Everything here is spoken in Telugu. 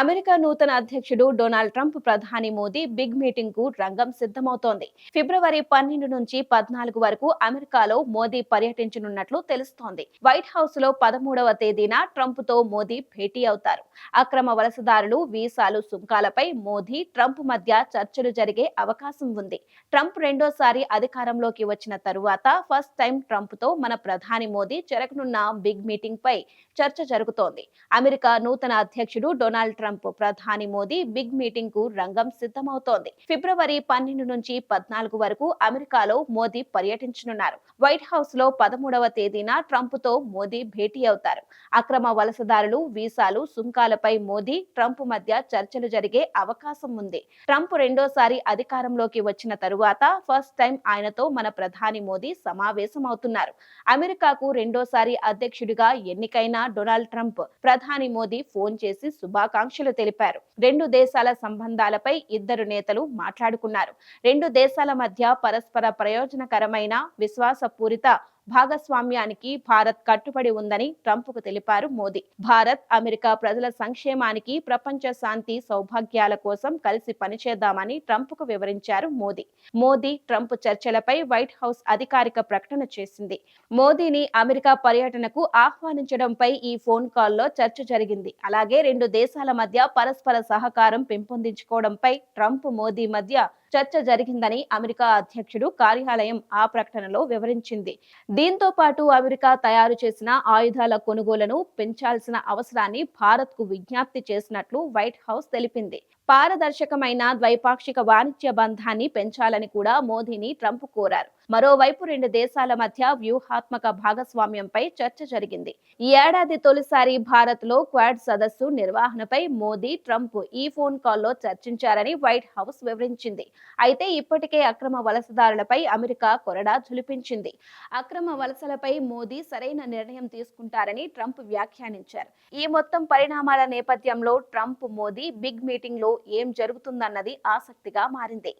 అమెరికా నూతన అధ్యక్షుడు డొనాల్డ్ ట్రంప్ ప్రధాని మోదీ బిగ్ మీటింగ్కు రంగం సిద్ధమవుతోంది. ఫిబ్రవరి పన్నెండు నుంచి పద్నాలుగు వరకు అమెరికాలో మోదీ పర్యటించనున్నట్లు తెలుస్తోంది. వైట్ హౌస్లో పదమూడవ తేదీన ట్రంప్తో మోదీ భేటీ అవుతారు. అక్రమ వలసదారులు వీసాలు సుంకాలపై మోదీ ట్రంప్ మధ్య చర్చలు జరిగే అవకాశం ఉంది. ట్రంప్ రెండోసారి అధికారంలోకి వచ్చిన తరువాత ఫస్ట్ టైం ట్రంప్తో మన ప్రధాని మోదీ జరగనున్న బిగ్ మీటింగ్ పై చర్చ జరుగుతోంది. అమెరికా నూతన అధ్యక్షుడు డొనాల్డ్ ట్రంప్ ప్రధాని మోదీ బిగ్ మీటింగ్కు రంగం సిద్ధమవుతోంది. ఫిబ్రవరి పన్నెండు నుంచి పద్నాలుగు వరకు అమెరికాలో మోదీ పర్యటించనున్నారు. వైట్ హౌస్లో పదమూడవ తేదీన ట్రంప్తో మోదీ భేటీ అవుతారు. అక్రమ వలసదారులు వీసాలు సుంకాలపై మోదీ ట్రంప్ మధ్య చర్చలు జరిగే అవకాశం ఉంది. ట్రంప్ రెండోసారి అధికారంలోకి వచ్చిన తరువాత ఫస్ట్ టైం ఆయనతో మన ప్రధాని మోదీ సమావేశమవుతున్నారు. అమెరికాకు రెండోసారి అధ్యక్షుడిగా ఎన్నికైన డొనాల్డ్ ట్రంప్ ప్రధాని మోదీ ఫోన్ చేసి శుభాకాంక్ష శుభాకాంక్షలు తెలిపారు. రెండు దేశాల సంబంధాలపై ఇద్దరు నేతలు మాట్లాడుకున్నారు. రెండు దేశాల మధ్య పరస్పర ప్రయోజనకరమైన విశ్వాసపూరిత భాగస్వామ్యానికి భారత్ కట్టుబడి ఉందని ట్రంప్కు తెలిపారు మోదీ. భారత్ అమెరికా ప్రజల సంక్షేమానికి ప్రపంచ శాంతి సౌభాగ్యాల కోసం కలిసి పనిచేద్దామని ట్రంప్కు వివరించారు మోదీ. మోదీ ట్రంప్ చర్చలపై వైట్ హౌస్ అధికారిక ప్రకటన చేసింది. మోదీని అమెరికా పర్యటనకు ఆహ్వానించడంపై ఈ ఫోన్ కాల్లో చర్చ జరిగింది. అలాగే రెండు దేశాల మధ్య పరస్పర సహకారం పెంపొందించుకోవడంపై ట్రంప్ మోదీ మధ్య చర్చ జరిగిందని అమెరికా అధ్యక్షుడు కార్యాలయం ఆ ప్రకటనలో వివరించింది. దీంతో పాటు అమెరికా తయారు చేసిన ఆయుధాల కొనుగోలును పెంచాల్సిన అవసరాన్ని భారత్కు విజ్ఞప్తి చేసినట్లు వైట్ హౌస్ తెలిపింది. పారదర్శకమైన ద్వైపాక్షిక వాణిజ్య బంధాన్ని పెంచాలని కూడా మోదీని ట్రంప్ కోరారు. మరోవైపు రెండు దేశాల మధ్య వ్యూహాత్మక భాగస్వామ్యంపై చర్చ జరిగింది. ఈ ఏడాది తొలిసారి భారత్లో క్వాడ్ సదస్సు నిర్వహణపై మోదీ ట్రంప్ ఈ ఫోన్ కాల్లో చర్చించారని వైట్ హౌస్ వివరించింది. అయితే ఇప్పటికే అక్రమ వలసదారులపై అమెరికా కొరడా ఝులిపించింది. అక్రమ వలసలపై మోదీ సరైన నిర్ణయం తీసుకుంటారని ట్రంప్ వ్యాఖ్యానించారు. ఈ మొత్తం పరిణామాల నేపథ్యంలో ట్రంప్ మోదీ బిగ్ మీటింగ్లో ఏం జరుగుతుందన్నది ఆసక్తిగా మారింది.